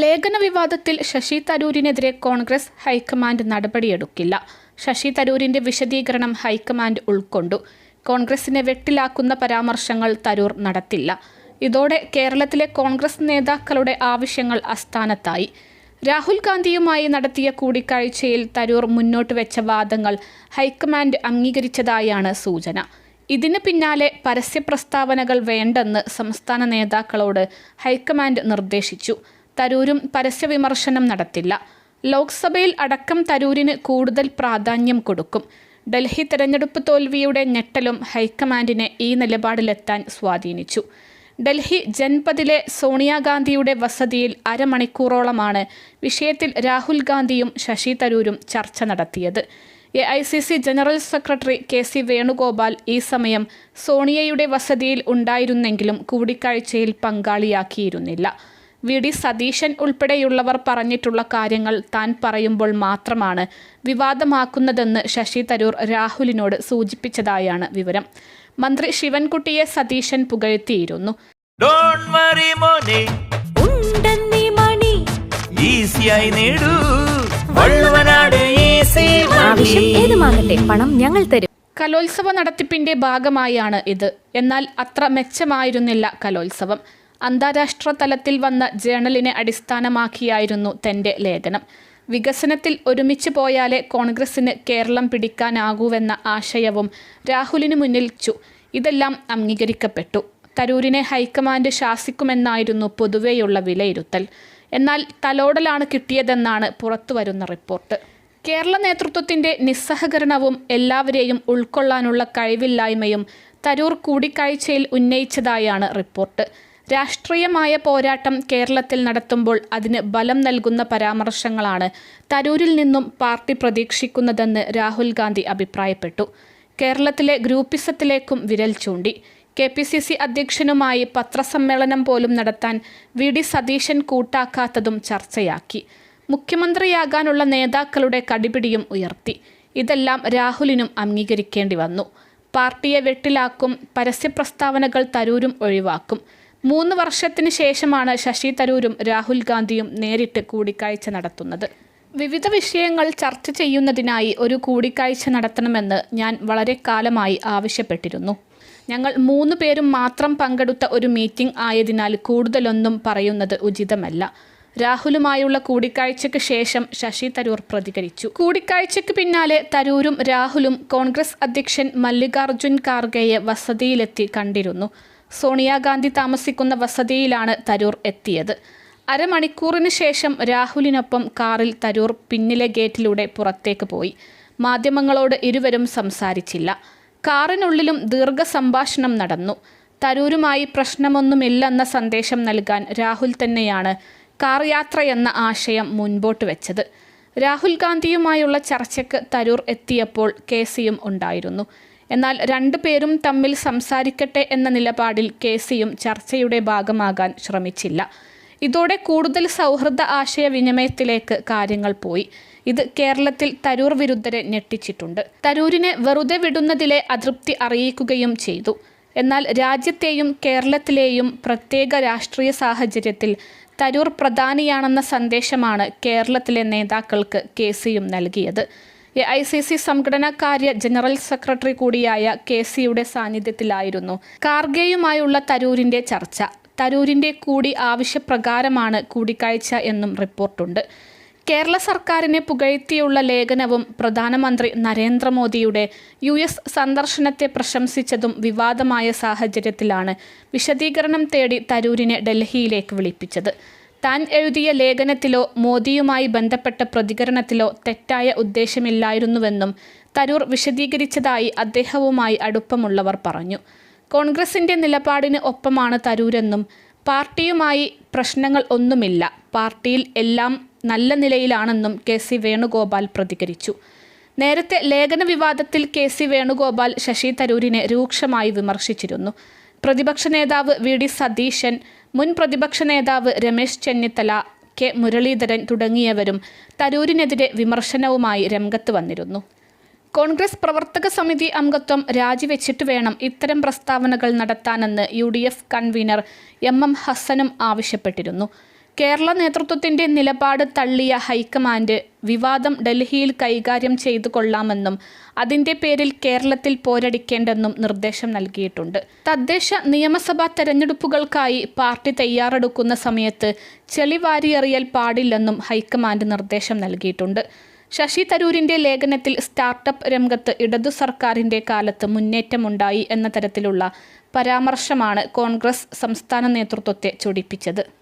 ലേഖന വിവാദത്തിൽ ശശി തരൂരിനെതിരെ കോൺഗ്രസ് ഹൈക്കമാൻഡ് നടപടിയെടുക്കില്ല. ശശി തരൂരിന്റെ വിശദീകരണം ഹൈക്കമാൻഡ് ഉൾക്കൊണ്ടു. കോൺഗ്രസിനെ വെട്ടിലാക്കുന്ന പരാമർശങ്ങൾ തരൂർ നടത്തില്ല. ഇതോടെ കേരളത്തിലെ കോൺഗ്രസ് നേതാക്കളുടെ ആവശ്യങ്ങൾ അസ്ഥാനത്തായി. രാഹുൽ ഗാന്ധിയുമായി നടത്തിയ കൂടിക്കാഴ്ചയിൽ തരൂർ മുന്നോട്ട് വെച്ച വാദങ്ങൾ ഹൈക്കമാൻഡ് അംഗീകരിച്ചതായാണ് സൂചന. ഇതിന് പിന്നാലെ പരസ്യ പ്രസ്താവനകൾ വേണ്ടെന്ന് സംസ്ഥാന നേതാക്കളോട് ഹൈക്കമാൻഡ് നിർദ്ദേശിച്ചു. തരൂരും പരസ്യ വിമർശനം നടത്തില്ല. ലോക്സഭയിൽ അടക്കം തരൂരിന് കൂടുതൽ പ്രാധാന്യം കൊടുക്കും. ഡൽഹി തെരഞ്ഞെടുപ്പ് തോൽവിയുടെ ഞെട്ടലും ഹൈക്കമാൻഡിനെ ഈ നിലപാടിലെത്താൻ സ്വാധീനിച്ചു. ഡൽഹി ജൻപതിലെ സോണിയാഗാന്ധിയുടെ വസതിയിൽ അരമണിക്കൂറോളമാണ് വിഷയത്തിൽ രാഹുൽ ഗാന്ധിയും ശശി തരൂരും ചർച്ച നടത്തിയത്. A I C C general secretary K C Venugopal ഈ സമയം സോണിയയുടെ വസതിയിൽ ഉണ്ടായിരുന്നെങ്കിലും കൂടിക്കാഴ്ചയിൽ പങ്കാളിയാക്കിയിരുന്നില്ല. വി ഡി സതീശൻ ഉൾപ്പെടെയുള്ളവർ പറഞ്ഞിട്ടുള്ള കാര്യങ്ങൾ താൻ പറയുമ്പോൾ മാത്രമാണ് വിവാദമാക്കുന്നതെന്ന് ശശി തരൂർ രാഹുലിനോട് സൂചിപ്പിച്ചതായാണ് വിവരം. മന്ത്രി ശിവൻകുട്ടിയെ സതീശൻ പുകഴ്ത്തിയിരുന്നു. ഡോണ്ട് വറി മോനെ. ഉണ്ടെന്നീ മണി. ഈസിയായി നേടൂ. വള്ളുവനാട് ഈസി ആവശ്യം ഏതുമാകട്ടെ പണം ഞങ്ങൾ തരും. കലോത്സവ നടത്തിപ്പിന്റെ ഭാഗമായാണ് ഇത്. എന്നാൽ അത്ര മെച്ചമായിരുന്നില്ല കലോത്സവം. അന്താരാഷ്ട്ര തലത്തിൽ വന്ന ജേണലിനെ അടിസ്ഥാനമാക്കിയായിരുന്നു തന്റെ ലേഖനം. വികസനത്തിൽ ഒരുമിച്ച് പോയാലേ കോൺഗ്രസിന് കേരളം പിടിക്കാനാകൂവെന്ന ആശയവും രാഹുലിന് മുന്നിൽ ചു ഇതെല്ലാം അംഗീകരിക്കപ്പെട്ടു. തരൂരിനെ ഹൈക്കമാൻഡ് ശാസിക്കുമെന്നായിരുന്നു പൊതുവെയുള്ള വിലയിരുത്തൽ. എന്നാൽ തലോടലാണ് കിട്ടിയതെന്നാണ് പുറത്തുവരുന്ന റിപ്പോർട്ട്. കേരള നേതൃത്വത്തിന്റെ നിസ്സഹകരണവും എല്ലാവരെയും ഉൾക്കൊള്ളാനുള്ള കഴിവില്ലായ്മയും തരൂർ കൂടിക്കാഴ്ചയിൽ ഉന്നയിച്ചതായാണ് റിപ്പോർട്ട്. രാഷ്ട്രീയമായ പോരാട്ടം കേരളത്തിൽ നടത്തുമ്പോൾ അതിന് ബലം നൽകുന്ന പരാമർശങ്ങളാണ് തരൂരിൽ നിന്നും പാർട്ടി പ്രതീക്ഷിക്കുന്നതെന്ന് രാഹുൽ ഗാന്ധി അഭിപ്രായപ്പെട്ടു. കേരളത്തിലെ ഗ്രൂപ്പിസത്തിലേക്കും വിരൽ ചൂണ്ടി. കെ പി സി സി അധ്യക്ഷനുമായി പത്രസമ്മേളനം പോലും നടത്താൻ വി ഡി സതീശൻ കൂട്ടാക്കാത്തതും ചർച്ചയാക്കി. മുഖ്യമന്ത്രിയാകാനുള്ള നേതാക്കളുടെ കടിപിടിയും ഉയർത്തി. ഇതെല്ലാം രാഹുലിനും അംഗീകരിക്കേണ്ടി വന്നു. പാർട്ടിയെ വെട്ടിലാക്കും പരസ്യപ്രസ്താവനകൾ തരൂരും ഒഴിവാക്കും. മൂന്ന് വർഷത്തിന് ശേഷമാണ് ശശി തരൂരും രാഹുൽ ഗാന്ധിയും നേരിട്ട് കൂടിക്കാഴ്ച നടത്തുന്നത്. വിവിധ വിഷയങ്ങൾ ചർച്ച ചെയ്യുന്നതിനായി ഒരു കൂടിക്കാഴ്ച നടത്തണമെന്ന് ഞാൻ വളരെ കാലമായി ആവശ്യപ്പെട്ടിരുന്നു. ഞങ്ങൾ മൂന്ന് പേരും മാത്രം പങ്കെടുത്ത ഒരു മീറ്റിംഗ് ആയതിനാൽ കൂടുതലൊന്നും പറയുന്നത് ഉചിതമല്ല. രാഹുലുമായുള്ള കൂടിക്കാഴ്ചയ്ക്ക് ശേഷം ശശി തരൂർ പ്രതികരിച്ചു. കൂടിക്കാഴ്ചയ്ക്ക് പിന്നാലെ തരൂരും രാഹുലും കോൺഗ്രസ് അധ്യക്ഷൻ മല്ലികാർജുൻ ഖാർഗെയെ വസതിയിലെത്തി കണ്ടിരുന്നു. സോണിയാഗാന്ധി താമസിക്കുന്ന വസതിയിലാണ് തരൂർ എത്തിയത്. അരമണിക്കൂറിന് ശേഷം രാഹുലിനൊപ്പം കാറിൽ തരൂർ പിന്നിലെ ഗേറ്റിലൂടെ പുറത്തേക്ക് പോയി. മാധ്യമങ്ങളോട് ഇരുവരും സംസാരിച്ചില്ല. കാറിനുള്ളിലും ദീർഘ സംഭാഷണം നടന്നു. തരൂരുമായി പ്രശ്നമൊന്നുമില്ലെന്ന സന്ദേശം നൽകാൻ രാഹുൽ തന്നെയാണ് കാർ യാത്ര എന്ന ആശയം മുൻപോട്ട് വെച്ചത്. രാഹുൽ ഗാന്ധിയുമായുള്ള ചർച്ചയ്ക്ക് തരൂർ എത്തിയപ്പോൾ കെ സിയും ഉണ്ടായിരുന്നു. എന്നാൽ രണ്ടു പേരും തമ്മിൽ സംസാരിക്കട്ടെ എന്ന നിലപാടിൽ കെ സിയും ചർച്ചയുടെ ഭാഗമാകാൻ ശ്രമിച്ചില്ല. ഇതോടെ കൂടുതൽ സൗഹൃദ ആശയവിനിമയത്തിലേക്ക് കാര്യങ്ങൾ പോയി. ഇത് കേരളത്തിൽ തരൂർ വിരുദ്ധരെ ഞെട്ടിച്ചിട്ടുണ്ട്. തരൂരിനെ വെറുതെ വിടുന്നതിലെ അതൃപ്തി അറിയിക്കുകയും ചെയ്തു. എന്നാൽ രാജ്യത്തെയും കേരളത്തിലെയും പ്രത്യേക രാഷ്ട്രീയ സാഹചര്യത്തിൽ തരൂർ പ്രധാനിയാണെന്ന സന്ദേശമാണ് കേരളത്തിലെ നേതാക്കൾക്ക് കെ സിയും നൽകിയത്. എ ഐ സി സി സംഘടനാകാര്യ ജനറൽ സെക്രട്ടറി കൂടിയായ കെ സിയുടെ സാന്നിധ്യത്തിലായിരുന്നു. കാർഗേയുമായുള്ള തരൂരിന്റെ ചർച്ച. തരൂരിന്റെ കൂടി ആവശ്യപ്രകാരമാണ് കൂടിക്കാഴ്ച എന്നും റിപ്പോർട്ടുണ്ട്. കേരള സർക്കാരിനെ പുകഴ്ത്തിയുള്ള ലേഖനവും പ്രധാനമന്ത്രി നരേന്ദ്രമോദിയുടെ യു എസ് സന്ദർശനത്തെ പ്രശംസിച്ചതും വിവാദമായ സാഹചര്യത്തിലാണ് വിശദീകരണം തേടി തരൂരിനെ ഡൽഹിയിലേക്ക് വിളിപ്പിച്ചത്. താൻ എഴുതിയ ലേഖനത്തിലോ മോദിയുമായി ബന്ധപ്പെട്ട പ്രതികരണത്തിലോ തെറ്റായ ഉദ്ദേശമില്ലായിരുന്നുവെന്നും തരൂർ വിശദീകരിച്ചതായി അദ്ദേഹവുമായി അടുപ്പമുള്ളവർ പറഞ്ഞു. കോൺഗ്രസിന്റെ നിലപാടിന് ഒപ്പമാണ് തരൂരെന്നും പാർട്ടിയുമായി പ്രശ്നങ്ങൾ ഒന്നുമില്ല. പാർട്ടിയിൽ എല്ലാം നല്ല നിലയിലാണെന്നും കെ സി വേണുഗോപാൽ പ്രതികരിച്ചു. നേരത്തെ ലേഖന വിവാദത്തിൽ കെ സി വേണുഗോപാൽ ശശി തരൂരിനെ രൂക്ഷമായി വിമർശിച്ചിരുന്നു. പ്രതിപക്ഷ നേതാവ് വി ഡി സതീശൻ മുൻ പ്രതിപക്ഷ നേതാവ് രമേശ് ചെന്നിത്തല കെ മുരളീധരൻ തുടങ്ങിയവരും തരൂരിനെതിരെ വിമർശനവുമായി രംഗത്ത് വന്നിരുന്നു. കോൺഗ്രസ് പ്രവർത്തക സമിതി അംഗത്വം രാജിവെച്ചിട്ട് വേണം ഇത്തരം പ്രസ്താവനകൾ നടത്താനെന്ന് യു കൺവീനർ എം എം ഹസനും ആവശ്യപ്പെട്ടിരുന്നു. കേരള നേതൃത്വത്തിന്റെ നിലപാട് തള്ളിയ ഹൈക്കമാൻഡ് വിവാദം ഡൽഹിയിൽ കൈകാര്യം ചെയ്തു കൊള്ളാമെന്നും അതിന്റെ പേരിൽ കേരളത്തിൽ പോരടിക്കേണ്ടെന്നും നിർദ്ദേശം നൽകിയിട്ടുണ്ട്. തദ്ദേശ നിയമസഭാ തെരഞ്ഞെടുപ്പുകൾക്കായി പാർട്ടി തയ്യാറെടുക്കുന്ന സമയത്ത് ചെളിവാരിയെറിയൽ പാടില്ലെന്നും ഹൈക്കമാൻഡ് നിർദ്ദേശം നൽകിയിട്ടുണ്ട്. ശശി തരൂരിന്റെ ലേഖനത്തിൽ സ്റ്റാർട്ടപ്പ് രംഗത്ത് ഇടതു സർക്കാരിന്റെ കാലത്ത് മുന്നേറ്റമുണ്ടായി എന്ന തരത്തിലുള്ള പരാമർശമാണ് കോൺഗ്രസ് സംസ്ഥാന നേതൃത്വത്തെ ചൊടിപ്പിച്ചത്.